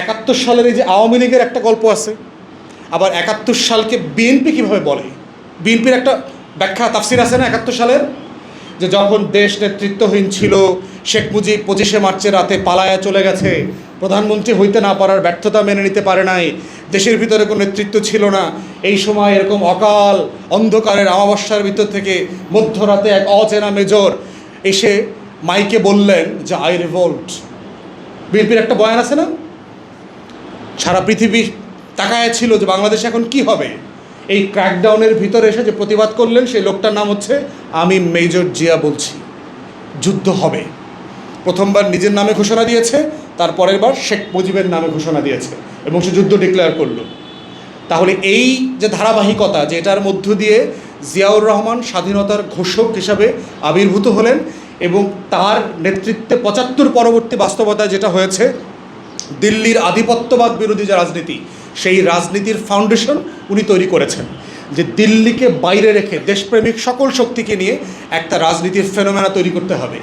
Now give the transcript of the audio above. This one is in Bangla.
একাত্তর সালের এই যে আওয়ামী লীগের একটা গল্প আছে, আবার একাত্তর সালকে বিএনপি কীভাবে বলে? বিএনপির একটা ব্যাখ্যা, তাফসির আছে না একাত্তর সালের? যে যখন দেশ নেতৃত্বহীন ছিল, শেখ মুজিব পঁচিশে মার্চের রাতে পালায়া চলে গেছে, প্রধানমন্ত্রী হইতে না পারার ব্যর্থতা মেনে নিতে পারে নাই, দেশের ভিতরে কোনো নেতৃত্ব ছিল না, এই সময় এরকম অকাল অন্ধকারের আমাবস্যার ভিতর থেকে মধ্যরাতে এক অচেনা মেজর এসে মাইকে বললেন যে আই রিভোল্ট বিএনপির একটা বয়ান আছে না? সারা পৃথিবী তাকায় ছিল যে বাংলাদেশে এখন কি হবে? এই ক্র্যাকডাউনের ভিতরে এসে যে প্রতিবাদ করলেন, সেই লোকটার নাম হচ্ছে আমি মেজর জিয়া বলছি। যুদ্ধ হবে। প্রথমবার নিজের নামে ঘোষণা দিয়েছে, তার পরের বার শেখ মুজিবের নামে ঘোষণা দিয়েছে এবং সে যুদ্ধ ডিক্লেয়ার করল। তাহলে এই যে ধারাবাহিকতা, যে এটার মধ্য দিয়ে জিয়াউর রহমান স্বাধীনতার ঘোষক হিসাবে আবির্ভূত হলেন এবং তার নেতৃত্বে পঁচাত্তর পরবর্তী বাস্তবতায় যেটা হয়েছে দিল্লির আধিপত্যবাদ বিরোধী যে রাজনীতি, সেই রাজনীতির ফাউন্ডেশন উনি তৈরি করেছেন। যে দিল্লিকে বাইরে রেখে দেশপ্রেমিক সকল শক্তিকে নিয়ে একটা রাজনীতির ফেনোমেনা তৈরি করতে হবে।